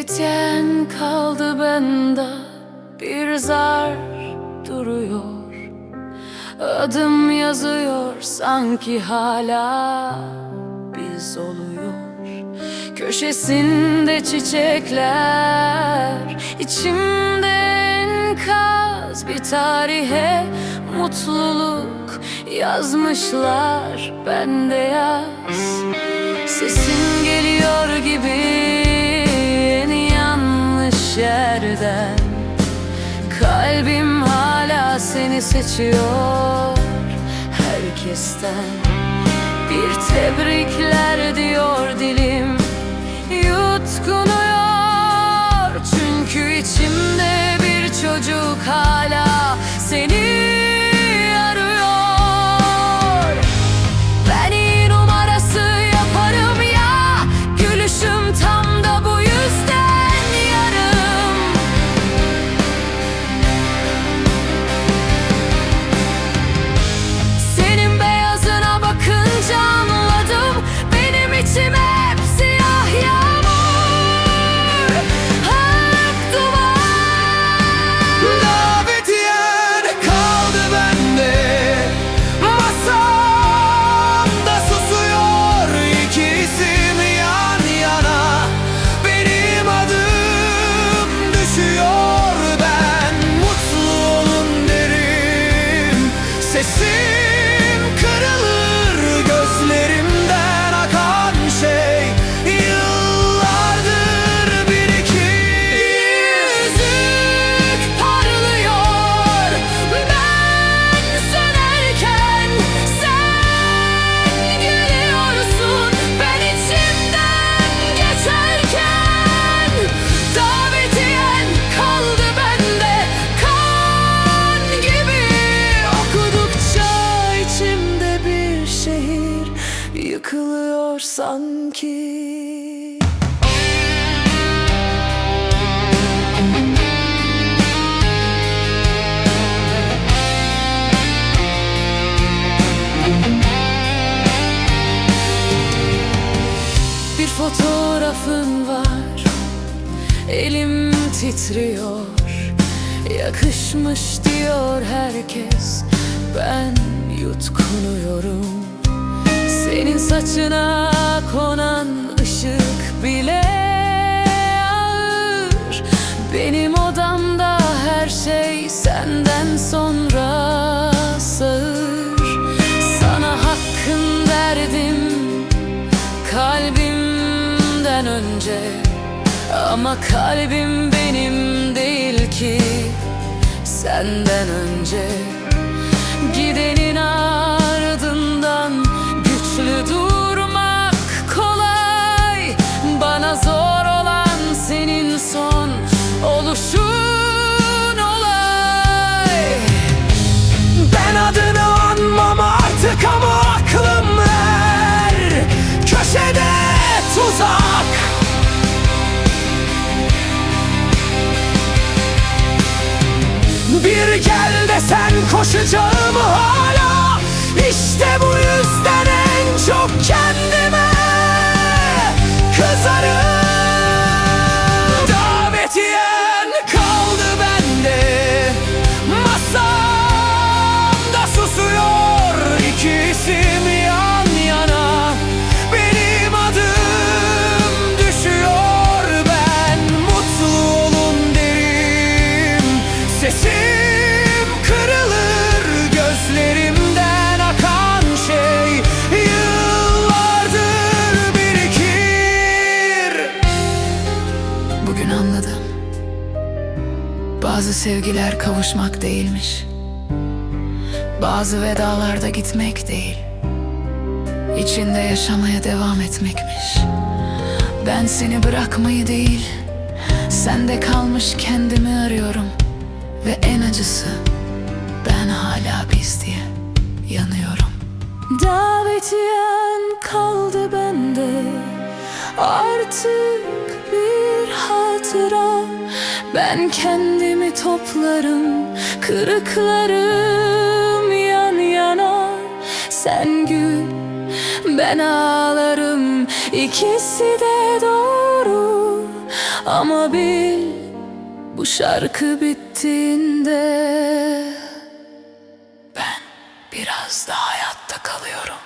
Davetiyen kaldı bende bir zar duruyor. Adım yazıyor sanki hala biz oluyor. Köşesinde çiçekler içimde enkaz bir tarihe mutluluk yazmışlar. Bende yaz Sesin geliyor gibi yerden. Kalbim hala seni seçiyor herkesten. Bir tebrikler diyor dilim sanki. Bir fotoğrafın var. Elim titriyor. Yakışmış diyor herkes. Ben yutkunuyorum Senin saçına konan ışık bile ağır. Benim odamda her şey senden sonra sağır. Sana hakkın verdim kalbimden önce. Ama kalbim benim değil ki senden önce koşacağım hala anladım. Bazı sevgiler kavuşmak değilmiş. Bazı vedalarda gitmek değil. İçinde yaşamaya devam etmekmiş. Ben seni bırakmayı değil, sende kalmış kendimi arıyorum. Ve en acısı ben hala biz diye yanıyorum. Davetiyen kaldı bende Artık hatıra Ben kendimi toplarım Kırıklarım yan yana. Sen gül Ben ağlarım. İkisi de doğru. Ama bil bu şarkı bittiğinde Ben biraz da hayatta kalıyorum